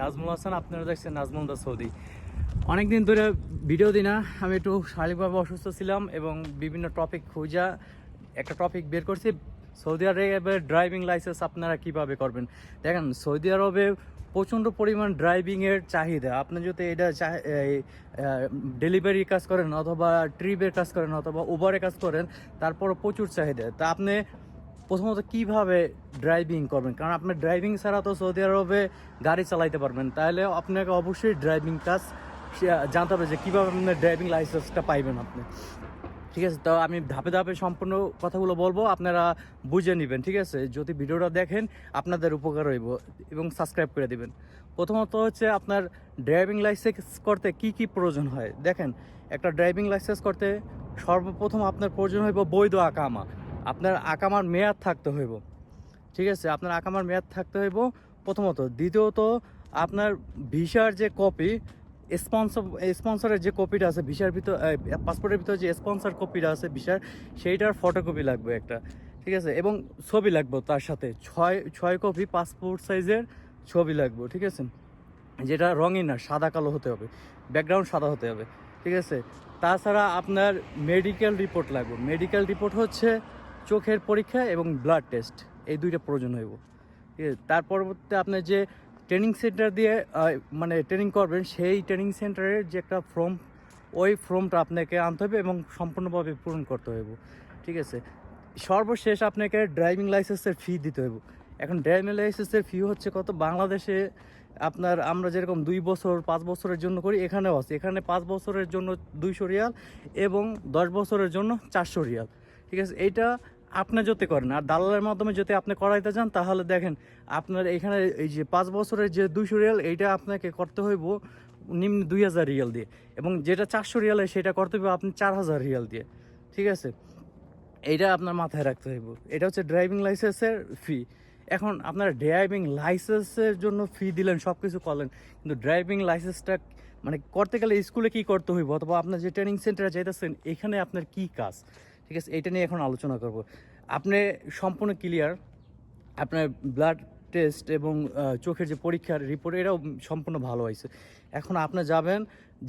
নাজমুল হাসান, আপনারা দেখছেন নাজমুল দা সৌদি। অনেকদিন ধরে ভিডিও দিই না, আমি একটু শারীরিকভাবে অসুস্থ ছিলাম এবং বিভিন্ন টপিক খুঁজা, একটা টপিক বের করছি। সৌদি আরবে ড্রাইভিং লাইসেন্স আপনারা কীভাবে করবেন? দেখেন, সৌদি আরবে প্রচণ্ড পরিমাণ ড্রাইভিংয়ের চাহিদা। আপনি যদি এটা ডেলিভারি কাজ করেন অথবা ট্রিপের কাজ করেন অথবা উবারে কাজ করেন তারপর প্রচুর চাহিদা। তা আপনি প্রথমত কীভাবে ড্রাইভিং করবেন? কারণ আপনি ড্রাইভিং ছাড়া তো সৌদি আরবে গাড়ি চালাইতে পারবেন। তাহলে আপনাকে অবশ্যই ড্রাইভিং কাজ জানতে হবে যে কীভাবে আপনার ড্রাইভিং লাইসেন্সটা পাইবেন আপনি। ঠিক আছে? তো আমি ধাপে ধাপে সম্পূর্ণ কথাগুলো বলব, আপনারা বুঝে নেবেন, ঠিক আছে? যদি ভিডিওটা দেখেন, আপনাদের উপকার হইব এবং সাবস্ক্রাইব করে দিবেন। প্রথমত হচ্ছে আপনার ড্রাইভিং লাইসেন্স করতে কি কি প্রয়োজন হয়? দেখেন, একটা ড্রাইভিং লাইসেন্স করতে সর্বপ্রথম আপনার প্রয়োজন হইব বৈধ আকামা আপনার আকামার মেয়াদ থাকতে হইব। ঠিক আছে? আপনার আকামার মেয়াদ থাকতে হইব প্রথমত। দ্বিতীয়ত, আপনার ভিসার যে কপি স্পন্সর স্পন্সরের যে কপিটা আছে, ভিসার ভিতর পাসপোর্টের ভিতর যে স্পন্সর কপিটা আছে, ভিসার, সেইটার ফটোকপি লাগবে একটা। ঠিক আছে? এবং ছবি লাগবে তার সাথে। ছয় ছয় কপি পাসপোর্ট সাইজের ছবি লাগবে। ঠিক আছে? যেটা রঙিন না, সাদা কালো হতে হবে। ব্যাকগ্রাউন্ড সাদা হতে হবে। ঠিক আছে? তাছাড়া আপনার মেডিকেল রিপোর্ট লাগবে। মেডিকেল রিপোর্ট হচ্ছে চোখের পরীক্ষা এবং ব্লাড টেস্ট এই দুইটা প্রয়োজন হইব। ঠিক আছে? তার পরবর্তীতে আপনার যে ট্রেনিং সেন্টার দিয়ে মানে ট্রেনিং করবেন, সেই ট্রেনিং সেন্টারের যে একটা ফর্ম ওই ফর্মটা আপনাকে আনতে হবে এবং সম্পূর্ণভাবে পূরণ করতে হইব। ঠিক আছে? সর্বশেষ আপনাকে ড্রাইভিং লাইসেন্সের ফি দিতে হইব। এখন ড্রাইভিং লাইসেন্সের ফি হচ্ছে কত? বাংলাদেশে আপনার আমরা যেরকম দুই বছর, পাঁচ বছরের জন্য করি, এখানেও আছে। এখানে পাঁচ বছরের জন্য দুইশো রিয়াল এবং দশ বছরের জন্য চারশো রিয়াল। ঠিক আছে? এইটা আপনি যদি করেন, আর দালালের মাধ্যমে যদি আপনি করাইতে যান, তাহলে দেখেন আপনার এখানে এই যে পাঁচ বছরের যে দুইশো রিয়াল, এইটা আপনাকে করতে হইব নিম্ন দুই হাজার রিয়াল দিয়ে। এবং যেটা চারশো রিয়ালে সেটা করতে হবে আপনি চার হাজার রিয়াল দিয়ে। ঠিক আছে? এইটা আপনার মাথায় রাখতে হইব। এটা হচ্ছে ড্রাইভিং লাইসেন্সের ফি এখন আপনার ড্রাইভিং লাইসেন্সের জন্য ফি দিলেন সব কিছু করলেন, কিন্তু ড্রাইভিং লাইসেন্সটা মানে করতে গেলে স্কুলে কি করতে হইব? অথবা আপনার যে ট্রেনিং সেন্টারে যাইতেছেন, এখানে আপনার কি কাজ? ঠিক আছে এটা নিয়ে এখন আলোচনা করব। আপনি সম্পূর্ণ ক্লিয়ার আপনার ব্লাড টেস্ট এবং চোখের যে পরীক্ষার রিপোর্ট এটাও সম্পূর্ণ ভালো হয়েছে। এখন আপনি যাবেন,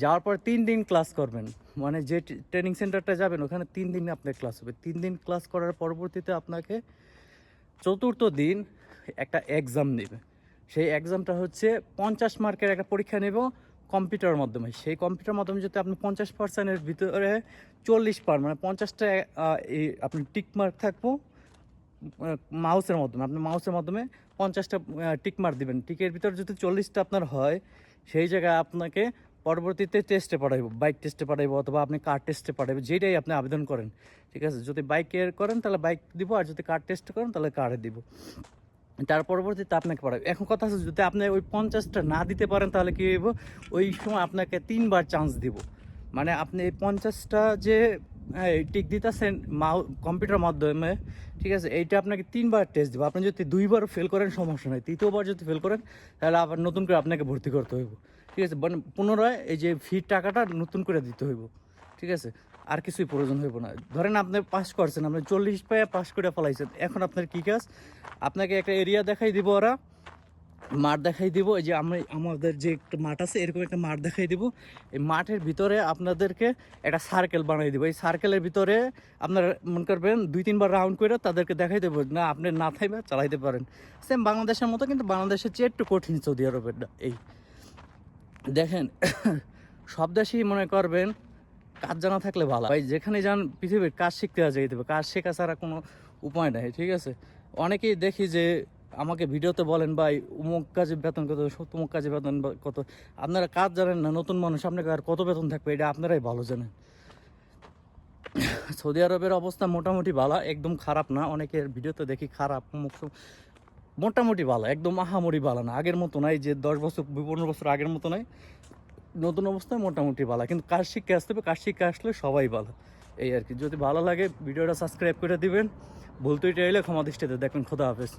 যাওয়ার পর তিন দিন ক্লাস করবেন। মানে যে ট্রেনিং সেন্টারটা যাবেন, ওখানে তিন দিন আপনার ক্লাস হবে। তিন দিন ক্লাস করার পরবর্তীতে আপনাকে চতুর্থ দিন একটা এক্সাম নেবে। সেই এক্সামটা হচ্ছে পঞ্চাশ মার্কের একটা পরীক্ষা নেব। কম্পিউটারের মাধ্যমে। সেই কম্পিউটার মাধ্যমে যদি আপনি পঞ্চাশ পার্সেন্টের ভিতরে চল্লিশ পার মানে পঞ্চাশটা এই আপনি টিক মার্ক থাকব মাউসের মাধ্যমে। আপনি মাউসের মাধ্যমে পঞ্চাশটা টিক মার্ক দিবেন। টিকের ভিতরে যদি চল্লিশটা আপনার হয়, সেই জায়গায় আপনাকে পরবর্তীতে টেস্টে পাঠাইব বাইক টেস্টে পাঠাইব, অথবা আপনি কার টেস্টে পাঠাইব যেটাই আপনি আবেদন করেন। ঠিক আছে? যদি বাইকের করেন, তাহলে বাইক দিব, আর যদি কার টেস্ট করেন, তাহলে কারে দিব। তার পরবর্তীতে আপনাকে পড়াবে। এখন কথা আছে যদি আপনি ওই পঞ্চাশটা না দিতে পারেন, তাহলে কী হইব? ওই সময় আপনাকে তিনবার চান্স দিব। মানে আপনি এই পঞ্চাশটা যে টিক দিতেছেন মাউ কম্পিউটার মাধ্যমে, ঠিক আছে, এইটা আপনাকে তিনবার টেস্ট দেবো। আপনি যদি দুইবার ফেল করেন, সমস্যা নেই। তৃতীয়বার যদি ফেল করেন, তাহলে আবার নতুন করে আপনাকে ভর্তি করতে হইব। ঠিক আছে মানে পুনরায় এই যে ফি টাকাটা নতুন করে দিতে হইব। ঠিক আছে আর কিছুই প্রয়োজন হইব না। ধরেন আপনি পাস করছেন, আপনি চল্লিশ পায়ে পাস করে ফেলাইছেন। এখন আপনার কী কাজ? আপনাকে একটা এরিয়া দেখাই দিব ওরা, মাঠ দেখাই দিব। এই যে আমি, আমাদের যে একটা মাঠ আছে, এরকম একটা মাঠ দেখাই দিব। এই মাঠের ভিতরে আপনাদেরকে একটা সার্কেল বানাই দিব। এই সার্কেলের ভিতরে আপনারা মনে করবেন দুই, তিনবার রাউন্ড করে তাদেরকে দেখাই দেবো। না, আপনি না থাইবে চালাইতে পারেন। সেম বাংলাদেশের মতো, কিন্তু বাংলাদেশের চেয়ে একটু কঠিন সৌদি আরবের এই। দেখেন, সব দেশেই মনে করবেন কাজ জানা থাকলে ভালো। ভাই যেখানে যান, পৃথিবীর কাজ শিখতে যাইতে হবে। কাজ শেখা ছাড়া কোনো উপায় নাই, ঠিক আছে? অনেকেই দেখি যে আমাকে ভিডিওতে বলেন, ভাই, উমুক কাজে বেতন কত, তুমুক কাজে বেতন কত? আপনারা কাজ জানেন না, নতুন মানুষ, আপনাকে আর কত বেতন থাকবে? এটা আপনারাই ভালো জানেন। সৌদি আরবের অবস্থা মোটামুটি ভালো, একদম খারাপ না। অনেকের ভিডিওতে দেখি খারাপ, মুখ মোটামুটি ভালো, একদম আহামরি ভালো না। আগের মতো নাই যে দশ বছর, পনেরো বছর আগের মতো নাই। নতুন অবস্থায় মোটামুটি ভালো। কিন্তু কাজ শিখে আসতে হবে কাজ শিখে আসলে সবাই ভালো। এই আর কি। যদি ভালো লাগে, ভিডিওটা সাবস্ক্রাইব করে দিবেন। ভুল তুই এলে ক্ষমা দৃষ্টিতে দেখবেন খোদা হাফেজ।